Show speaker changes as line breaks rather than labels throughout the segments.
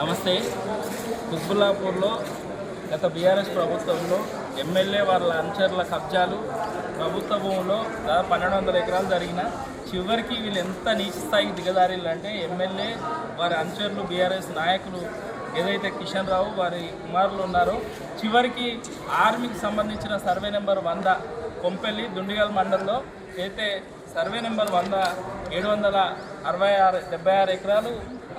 నమస్తే. కుత్బుల్లాపూర్లో గత బీఆర్ఎస్ ప్రభుత్వంలో ఎమ్మెల్యే వాళ్ళ అనుచరుల కబ్జాలు ప్రభుత్వ భూములో దాదాపు పన్నెండు వందల ఎకరాలు జరిగిన చివరికి వీళ్ళు ఎంత నీచ స్థాయికి దిగజారిల్లంటే ఎమ్మెల్యే వారి అనుచరులు బీఆర్ఎస్ నాయకులు ఏదైతే కిషన్ రావు వారి కుమారులు ఉన్నారో చివరికి ఆర్మీకి సంబంధించిన సర్వే నెంబర్ వంద కొంపెల్లి దుండిగల్ మండల్లో అయితే సర్వే నెంబర్ వంద ఏడు వందల అరవై ఆరు డెబ్బై ఆరు ఎకరాలు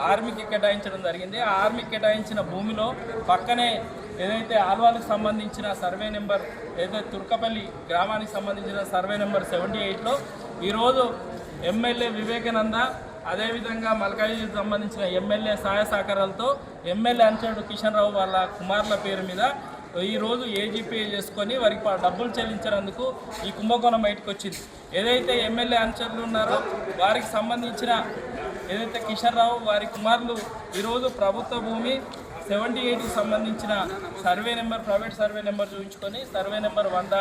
ఆర్మీకి కేటాయించడం జరిగింది. ఆ ఆర్మీకి కేటాయించిన భూమిలో పక్కనే ఏదైతే ఆల్వాలకు సంబంధించిన సర్వే నెంబర్ ఏదైతే తుర్కపల్లి గ్రామానికి సంబంధించిన సర్వే నెంబర్ సెవెంటీ ఎయిట్లో ఈరోజు ఎమ్మెల్యే వివేకానంద అదేవిధంగా మల్కాయి సంబంధించిన ఎమ్మెల్యే సహాయ సహకారాలతో ఎమ్మెల్యే అంచడు కిషన్ రావు వాళ్ళ కుమారుల పేరు మీద ఈరోజు ఏజీపీ చేసుకొని వారికి డబ్బులు చెల్లించినందుకు ఈ కుంభకోణం బయటకు వచ్చింది. ఏదైతే ఎమ్మెల్యే అనుచరులు ఉన్నారో వారికి సంబంధించిన ఏదైతే కిషన్ రావు వారి కుమారులు ఈరోజు ప్రభుత్వ భూమి సెవెంటీ ఎయిట్కి సంబంధించిన survey number private survey number చూపించుకొని సర్వే నెంబర్ వంద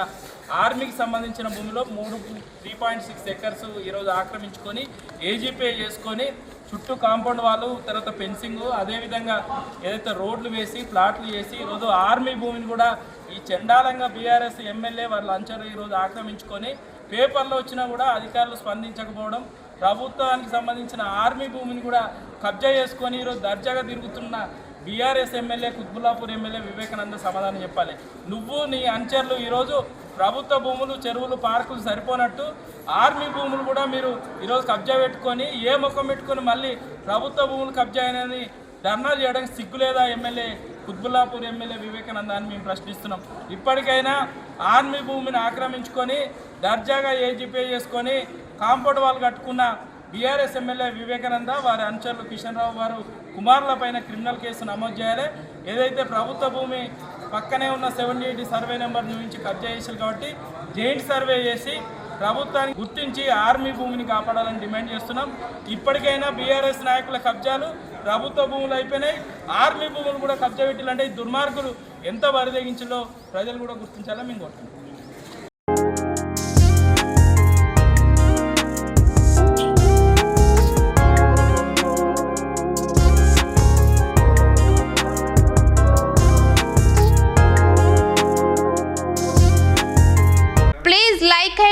ఆర్మీకి సంబంధించిన భూమిలో మూడు త్రీ పాయింట్ సిక్స్ ఎకర్స్ ఈరోజు ఆక్రమించుకొని ఏజీపే చేసుకొని చుట్టూ కాంపౌండ్ వాళ్ళు తర్వాత ఫెన్సింగ్ అదేవిధంగా ఏదైతే రోడ్లు వేసి ప్లాట్లు వేసి ఈరోజు ఆర్మీ భూమిని కూడా ఈ చండాలంగా బీఆర్ఎస్ ఎమ్మెల్యే వాళ్ళ లంచర్ ఈరోజు ఆక్రమించుకొని పేపర్లో వచ్చినా కూడా అధికారులు స్పందించకపోవడం ప్రభుత్వానికి సంబంధించిన ఆర్మీ భూమిని కూడా కబ్జా చేసుకొని ఈరోజు దర్జాగా తిరుగుతున్న BRS MLA Quthbullapur MLA Vivekananda సమాధానం చెప్పాలి. నువ్వు నీ అంచర్లు ఈరోజు ప్రభుత్వ భూములు చెరువులు పార్కులు సరిపోనట్టు ఆర్మీ భూములు కూడా మీరు ఈరోజు కబ్జా పెట్టుకొని ఏ ముఖం పెట్టుకొని మళ్ళీ ప్రభుత్వ భూములు కబ్జా అయినని ధర్నా చేయడానికి సిగ్గులేదా ఎమ్మెల్యే కుత్బుల్లాపూర్ ఎమ్మెల్యే వివేకానంద అని మేము ప్రశ్నిస్తున్నాం. ఇప్పటికైనా ఆర్మీ భూమిని ఆక్రమించుకొని దర్జాగా ఏజీపీ చేసుకొని కాంపౌండ్ వాళ్ళు కట్టుకున్న బీఆర్ఎస్ ఎమ్మెల్యే వివేకానంద వారి అనుచరులు కిషన్ రావు వారు కుమారులపైన క్రిమినల్ కేసు నమోదు చేయాలి. ఏదైతే ప్రభుత్వ భూమి పక్కనే ఉన్న సెవెంటీ ఎయిటీ సర్వే నెంబర్ నుంచి కబ్జా చేశారు కాబట్టి జాయింట్ సర్వే చేసి ప్రభుత్వాన్ని గుర్తించి ఆర్మీ భూమిని కాపాడాలని డిమాండ్ చేస్తున్నాం. ఇప్పటికైనా బీఆర్ఎస్ నాయకుల కబ్జాలు ప్రభుత్వ భూములు అయిపోయినాయి. ఆర్మీ భూములు కూడా కబ్జా పెట్టాలంటే దుర్మార్గులు ఎంత బరిదగించిందో ప్రజలు కూడా గుర్తించాలని మేము కోరుతున్నాం.